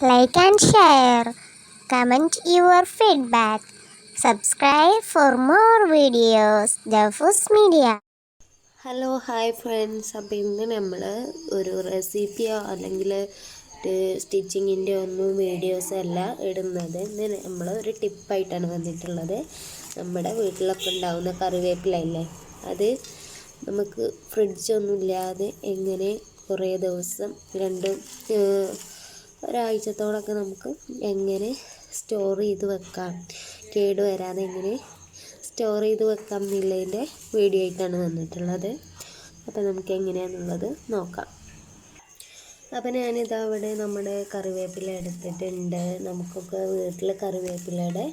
like and share. Comment your feedback. Subscribe for more videos. Jafus media hello hi friends അപ്പോൾ ഇന്ന് നമ്മൾ ഒരു റെസിപ്പിയോ അല്ലെങ്കിൽ സ്റ്റിച്ചിങ്ങിന്റെ ഒന്നും വീഡിയോസ് അല്ല ഇടുന്നത് ഇന്ന് നമ്മൾ ഒരു ടിപ്പായിട്ടാണ് വന്നിട്ടുള്ളത് നമ്മുടെ വീട്ടിലൊക്കെ ഉണ്ടാവുന്ന കറിവേപ്പിലല്ലേ അത് നമുക്ക് ഫ്രിഡ്ജൊന്നും ഇല്ലാതെ എങ്ങനെ കുറേ ദിവസം രണ്ട് ഏഹ്, ഒരാഴ്ചത്തോളമൊക്കെ നമുക്ക് എങ്ങനെ സ്റ്റോർ ചെയ്ത് വെക്കാം. കേട് വരാതെ എങ്ങനെ സ്റ്റോർ ചെയ്ത് വെക്കാം എന്നുള്ളതിന്റെ വീഡിയോ ആയിട്ടാണ് വന്നിട്ടുള്ളത്. അപ്പോൾ നമുക്ക് എങ്ങനെയാണെന്നുള്ളത് നോക്കാം. അപ്പം ഞാനിതാ അവിടെ നമ്മുടെ കറിവേപ്പില എടുത്തിട്ടുണ്ട്. നമുക്കൊക്കെ വീട്ടിൽ കറിവേപ്പിലയുടെ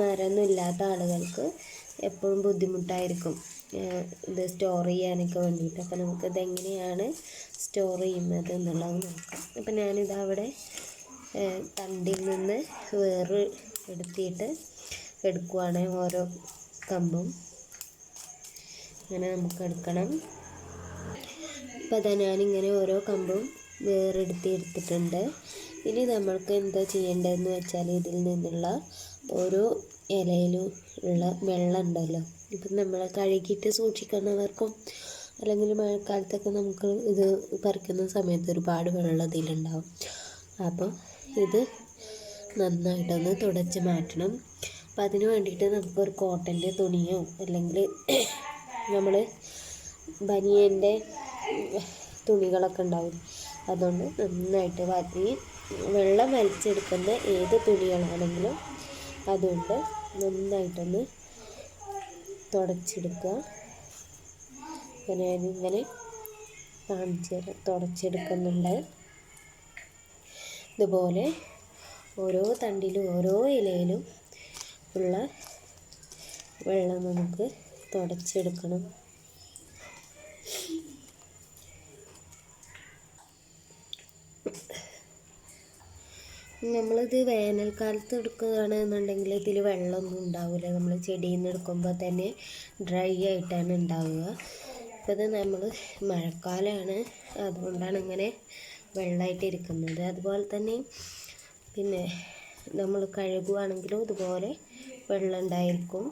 മരമൊന്നും ഇല്ലാത്ത ആളുകൾക്ക് എപ്പോഴും ബുദ്ധിമുട്ടായിരിക്കും. ഇത് സ്റ്റോർ ചെയ്യാനൊക്കെ വേണ്ടിയിട്ട്. അപ്പോൾ നമുക്ക് ഇതെങ്ങനെയാണ് സ്റ്റോർ ചെയ്യുന്നത് എന്നുള്ളത് നോക്കാം. അപ്പോൾ ഞാനിത് അവിടെ തണ്ടിൽ നിന്ന് വേറ് എടുത്തിട്ട് എടുക്കുവാണ് ഓരോ കമ്പും. അങ്ങനെ നമുക്ക് എടുക്കണം. അപ്പോൾ അതാ ഞാനിങ്ങനെ ഓരോ കമ്പും വേറെടുത്ത് എടുത്തിട്ടുണ്ട്. ഇനി നമ്മൾക്ക് എന്താ ചെയ്യേണ്ടതെന്ന് വെച്ചാൽ ഇതിൽ നിന്നുള്ള ഓരോ ഇലയിലും ഉള്ള വെള്ളം ഉണ്ടല്ലോ. ഇപ്പം നമ്മൾ കഴുകിയിട്ട് സൂക്ഷിക്കുന്നവർക്കും അല്ലെങ്കിൽ മഴക്കാലത്തൊക്കെ നമുക്ക് ഇത് പറിക്കുന്ന സമയത്ത് ഒരുപാട് വെള്ളം ഇതിലുണ്ടാവും അപ്പോൾ ഇത് നന്നായിട്ടൊന്ന് തുടച്ച് മാറ്റണം. അപ്പം അതിന് വേണ്ടിയിട്ട് നമുക്കൊരു കോട്ടന്റെ തുണിയോ അല്ലെങ്കിൽ നമ്മൾ ബനിയന്റെ തുണികളൊക്കെ ഉണ്ടാവും. അതുകൊണ്ട് നന്നായിട്ട് വാരി വെള്ളം വലിച്ചെടുക്കുന്ന ഏത് തുണികളാണെങ്കിലും അതുകൊണ്ട് നന്നായിട്ടൊന്ന് തുടച്ചെടുക്കുക. അപ്പോൾ ഇങ്ങനെ കാണിച്ച് തുടച്ചെടുക്കുന്നുണ്ട്. ഇതുപോലെ ഓരോ തണ്ടിലും ഓരോ ഇലയിലും ഉള്ള വെള്ളം നമുക്ക് തുടച്ചെടുക്കണം. നമ്മളിത് വേനൽക്കാലത്ത് എടുക്കുകയാണ് എന്നുണ്ടെങ്കിൽ ഇതിൽ വെള്ളമൊന്നും ഉണ്ടാവില്ല. നമ്മൾ ചെടിയിൽ നിന്ന് എടുക്കുമ്പോൾ തന്നെ ഡ്രൈ ആയിട്ടാണ് ഉണ്ടാവുക. അപ്പോൾ ഇത് നമ്മൾ മഴക്കാലമാണ്. അതുകൊണ്ടാണ് ഇങ്ങനെ വെള്ളമായിട്ട് ഇരിക്കുന്നത്. അതുപോലെ തന്നെ പിന്നെ നമ്മൾ കഴുകുവാണെങ്കിലും ഇതുപോലെ വെള്ളം ഉണ്ടായിരിക്കും.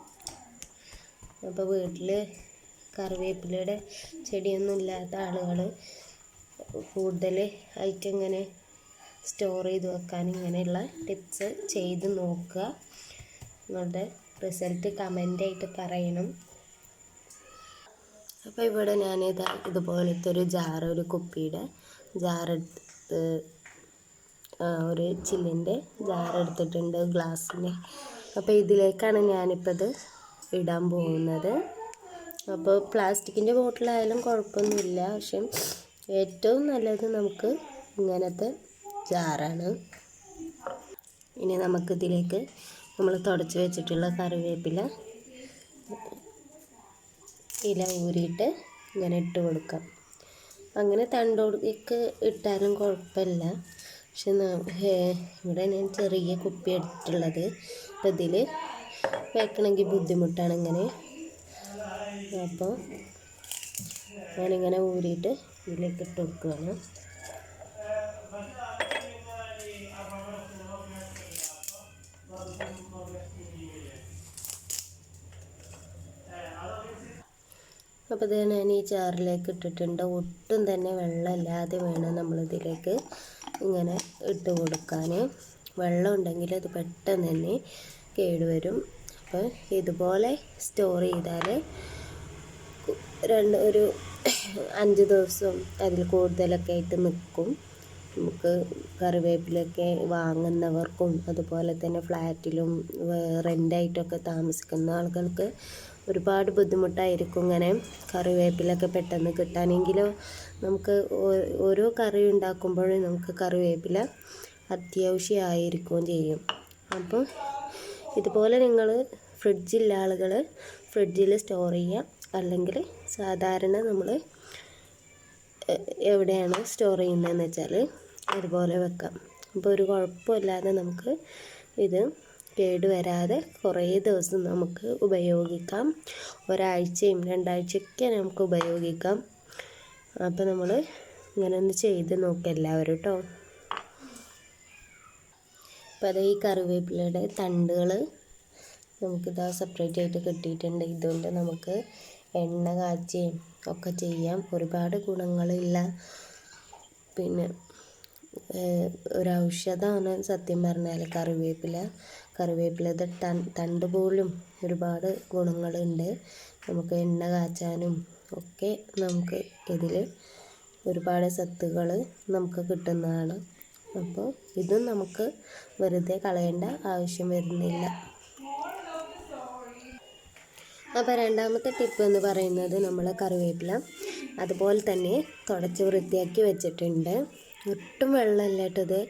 അപ്പോൾ വീട്ടിൽ കറിവേപ്പിലയുടെ ചെടിയൊന്നും ഇല്ലാത്ത ആളുകൾ കൂടുതൽ ആയിട്ട് ഇങ്ങനെ സ്റ്റോർ ചെയ്ത് വെക്കാൻ ഇങ്ങനെയുള്ള ടിപ്സ് ചെയ്ത് നോക്കുക. നിങ്ങളുടെ റിസൾട്ട് കമന്റായിട്ട് പറയണം. അപ്പോൾ ഇവിടെ ഞാൻ ഇതാ ഇതുപോലത്തെ ഒരു ജാർ ഒരു കുപ്പിയുടെ ജാറെടുത്ത് ഒരു ചില്ലിന്റെ ജാറെടുത്തിട്ടുണ്ട് ഗ്ലാസ്സിന്റെ അപ്പോൾ ഇതിലേക്കാണ് ഞാനിപ്പോൾ ഇത് ഇടാൻ പോകുന്നത്. അപ്പോൾ പ്ലാസ്റ്റിക്കിന്റെ ബോട്ടിലായാലും കുഴപ്പമൊന്നുമില്ല. പക്ഷെ ഏറ്റവും നല്ലത് നമുക്ക് ഇങ്ങനത്തെ ജാറാണ് ഇനി നമുക്കിതിലേക്ക് നമ്മൾ തുടച്ച് വെച്ചിട്ടുള്ള കറിവേപ്പില ഇല ഊരിയിട്ട് ഇങ്ങനെ ഇട്ട് കൊടുക്കാം. അങ്ങനെ തണ്ടോടേക്ക് ഇട്ടാലും കുഴപ്പമില്ല. പക്ഷെ ഇവിടെ ഞാൻ ചെറിയ കുപ്പി എടുത്തിട്ടുള്ളത്. അപ്പം ഇതിൽ വെക്കണമെങ്കിൽ ബുദ്ധിമുട്ടാണ് ഇങ്ങനെ. അപ്പോൾ ഞാനിങ്ങനെ ഊരിയിട്ട് ഇതിലേക്ക് ഇട്ട് കൊടുക്കുകയാണ് അപ്പോൾ ഇത് ഞാൻ ഈ ചാറിലേക്ക് ഇട്ടിട്ടുണ്ട്. ഒട്ടും തന്നെ വെള്ളമില്ലാതെ വേണം നമ്മളിതിലേക്ക് ഇങ്ങനെ ഇട്ട് കൊടുക്കാൻ. വെള്ളം ഉണ്ടെങ്കിൽ അത് പെട്ടെന്ന് തന്നെ കേടുവരും അപ്പോൾ ഇതുപോലെ സ്റ്റോർ ചെയ്താൽ രണ്ട് ഒരു അഞ്ച് ദിവസം അതിൽ കൂടുതലൊക്കെ ആയിട്ട് നിൽക്കും. നമുക്ക് കറിവേപ്പിലൊക്കെ വാങ്ങുന്നവർക്കും അതുപോലെ തന്നെ ഫ്ലാറ്റിലും റെന്റായിട്ടൊക്കെ താമസിക്കുന്ന ആളുകൾക്ക് ഒരുപാട് ബുദ്ധിമുട്ടായിരിക്കും ഇങ്ങനെ കറിവേപ്പിലൊക്കെ പെട്ടെന്ന് കിട്ടാനെങ്കിലും നമുക്ക് ഓരോ കറി ഉണ്ടാക്കുമ്പോഴും നമുക്ക് കറിവേപ്പില അത്യാവശ്യമായിരിക്കുകയും ചെയ്യും. അപ്പോൾ ഇതുപോലെ നിങ്ങൾ ഫ്രിഡ്ജില്ല ആളുകൾ ഫ്രിഡ്ജിൽ സ്റ്റോർ ചെയ്യുക. അല്ലെങ്കിൽ സാധാരണ നമ്മൾ എവിടെയാണ് സ്റ്റോർ ചെയ്യുന്നതെന്ന് വെച്ചാൽ അതുപോലെ വെക്കാം. അപ്പോൾ ഒരു കുഴപ്പമില്ലാതെ നമുക്ക് ഇത് കേടുവരാതെ കുറേ ദിവസം നമുക്ക് ഉപയോഗിക്കാം. ഒരാഴ്ചയും രണ്ടാഴ്ചയൊക്കെ നമുക്ക് ഉപയോഗിക്കാം. അപ്പോൾ നമ്മൾ ഇങ്ങനെ ഒന്ന് ചെയ്ത് നോക്കുക എല്ലാവരും കേട്ടോ അപ്പോൾ അത് ഈ കറിവേപ്പിലയുടെ തണ്ടുകൾ നമുക്കിതാ സെപ്പറേറ്റ് ആയിട്ട് കിട്ടിയിട്ടുണ്ട്. ഇതുകൊണ്ട് നമുക്ക് എണ്ണ കാച്ചുകയും ഒക്കെ ചെയ്യാം. ഒരുപാട് ഗുണങ്ങളില്ല. പിന്നെ ഒരു ഔഷധമാണ് സത്യം പറഞ്ഞാൽ കറിവേപ്പില. കറിവേപ്പിലയുടെ തണ്ട് പോലും ഒരുപാട് ഗുണങ്ങളുണ്ട്. നമുക്ക് എണ്ണ കാച്ചാനും ഒക്കെ നമുക്ക് ഇതിൽ ഒരുപാട് സത്തുകൾ നമുക്ക് കിട്ടുന്നതാണ്. അപ്പോൾ ഇതും നമുക്ക് വെറുതെ കളയേണ്ട ആവശ്യം വരുന്നില്ല. അപ്പോൾ രണ്ടാമത്തെ ടിപ്പ് എന്ന് പറയുന്നത് നമ്മൾ കറിവേപ്പില അതുപോലെ തന്നെ തുടച്ച് വൃത്തിയാക്കി വെച്ചിട്ടുണ്ട്. ഒട്ടും വെള്ളമല്ല കേട്ടത്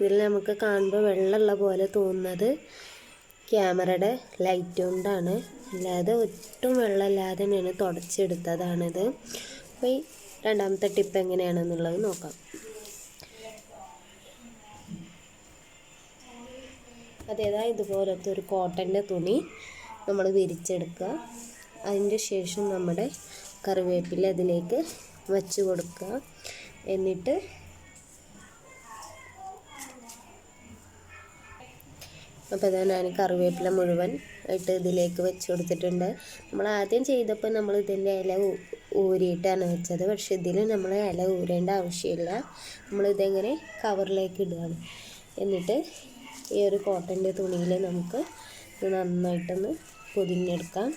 ഇതിൽ നമുക്ക് കാണുമ്പോൾ വെള്ളമുള്ള പോലെ തോന്നുന്നത് ക്യാമറയുടെ ലൈറ്റ് കൊണ്ടാണ്. അല്ലാതെ ഒട്ടും വെള്ളമില്ലാതെ തന്നെയാണ് തുടച്ചെടുത്തതാണിത്. അപ്പോൾ ഈ രണ്ടാമത്തെ ടിപ്പ് എങ്ങനെയാണെന്നുള്ളത് നോക്കാം. അതേതാ ഇതുപോലത്തെ ഒരു കോട്ടന്റെ തുണി നമ്മൾ വിരിച്ചെടുക്കുക. അതിന്റെ ശേഷം നമ്മുടെ കറിവേപ്പില അതിലേക്ക് വച്ച് കൊടുക്കുക. എന്നിട്ട് അപ്പോൾ ഇതാ ഞാൻ കറിവേപ്പില മുഴുവൻ ഇട്ട് ഇതിലേക്ക് വെച്ച് കൊടുത്തിട്ടുണ്ട്. നമ്മൾ ആദ്യം ചെയ്തപ്പോൾ നമ്മൾ ഇതിന്റെ ഇല ഊരിയിട്ടാണ് വെച്ചത്. പക്ഷേ ഇതിൽ നമ്മൾ ഇല ഊരേണ്ട ആവശ്യമില്ല. നമ്മളിതെങ്ങനെ കവറിലേക്ക് ഇടുകയാണ്. എന്നിട്ട് ഈ ഒരു കോട്ടന്റെ തുണിയിൽ നമുക്ക് നന്നായിട്ടൊന്ന് പൊതിഞ്ഞെടുക്കാം.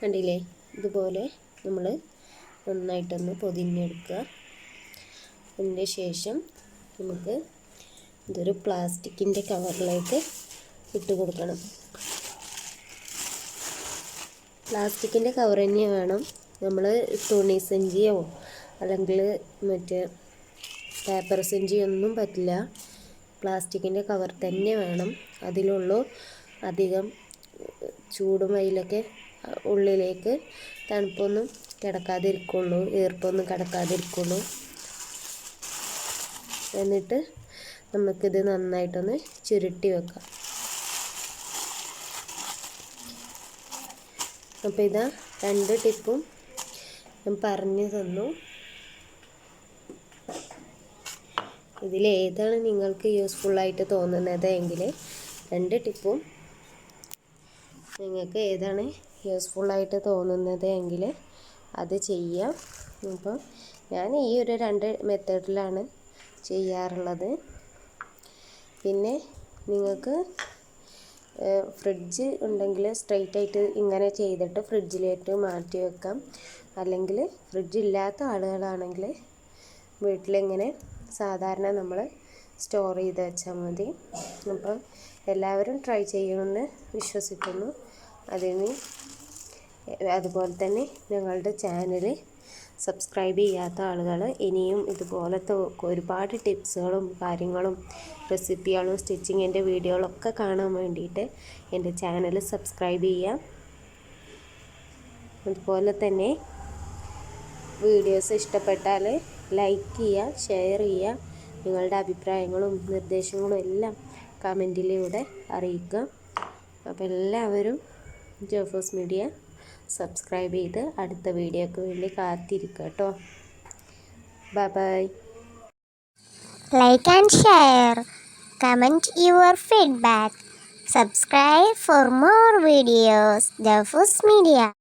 കണ്ടില്ലേ? ഇതുപോലെ നമ്മൾ നന്നായിട്ടൊന്ന് പൊതിഞ്ഞെടുക്കുക. അതിന്റെ ശേഷം നമുക്ക് ഇതൊരു പ്ലാസ്റ്റിക്കിന്റെ കവറിലേക്ക് ഇട്ട് കൊടുക്കണം. പ്ലാസ്റ്റിക്കിന്റെ കവർ തന്നെ വേണം. നമ്മൾ തുണി സഞ്ചിയോ അല്ലെങ്കിൽ മറ്റേ പേപ്പർ സഞ്ചിയൊന്നും പറ്റില്ല. പ്ലാസ്റ്റിക്കിന്റെ കവർ തന്നെ വേണം. അതിലുള്ളൂ അധികം ചൂടും വെയിലൊക്കെ ഉള്ളിലേക്ക് തണുപ്പൊന്നും കിടക്കാതിരിക്കുള്ളൂ ഈർപ്പൊന്നും കിടക്കാതിരിക്കുള്ളൂ. എന്നിട്ട് നമുക്കിത് നന്നായിട്ടൊന്ന് ചുരുട്ടി വെക്കാം. അപ്പോൾ ഇതാ രണ്ട് ടിപ്പും ഞാൻ പറഞ്ഞു തന്നു. ഇതിലേതാണ് നിങ്ങൾക്ക് യൂസ്ഫുള്ളായിട്ട് തോന്നുന്നത് എങ്കിൽ രണ്ട് ടിപ്പും നിങ്ങൾക്ക് ഏതാണ് യൂസ്ഫുള്ളായിട്ട് തോന്നുന്നത് എങ്കിൽ അത് ചെയ്യാം. അപ്പോൾ ഞാൻ ഈ ഒരു രണ്ട് മെത്തേഡിലാണ് ചെയ്യാറുള്ളത്. പിന്നെ നിങ്ങൾക്ക് ഫ്രിഡ്ജ് ഉണ്ടെങ്കിൽ സ്ട്രെയിറ്റ് ആയിട്ട് ഇങ്ങനെ ചെയ്തിട്ട് ഫ്രിഡ്ജിലേക്ക് മാറ്റി വെക്കാം. അല്ലെങ്കിൽ ഫ്രിഡ്ജ് ഇല്ലാത്ത ആളുകളാണെങ്കിൽ വീട്ടിലിങ്ങനെ സാധാരണ നമ്മൾ സ്റ്റോർ ചെയ്ത് വെച്ചാൽ മതി. അപ്പം എല്ലാവരും ട്രൈ ചെയ്യുമെന്ന് വിശ്വസിക്കുന്നു. അതിന് അതുപോലെ തന്നെ ഞങ്ങളുടെ ചാനൽ സബ്സ്ക്രൈബ് ചെയ്യാത്ത ആളുകൾ ഇനിയും ഇതുപോലത്തെ ഒരുപാട് ടിപ്സുകളും കാര്യങ്ങളും റെസിപ്പികളും സ്റ്റിച്ചിങ്ങിന്റെ വീഡിയോകളൊക്കെ കാണാൻ വേണ്ടിയിട്ട് എന്റെ ചാനൽ സബ്സ്ക്രൈബ് ചെയ്യാം. അതുപോലെ തന്നെ വീഡിയോസ് ഇഷ്ടപ്പെട്ടാൽ ലൈക്ക് ചെയ്യുക ഷെയർ ചെയ്യുക നിങ്ങളുടെ അഭിപ്രായങ്ങളും നിർദ്ദേശങ്ങളും എല്ലാം കമന്റിലൂടെ അറിയിക്കുക. അപ്പോൾ എല്ലാവരും ജോഫോസ് മീഡിയ സബ്സ്ക്രൈബ് ചെയ്ത് അടുത്ത വീഡിയോക്ക് വേണ്ടി കാത്തിരിക്കുക കേട്ടോ bye bye Like and share. Comment your feedback. Subscribe for more videos. Jafus Media.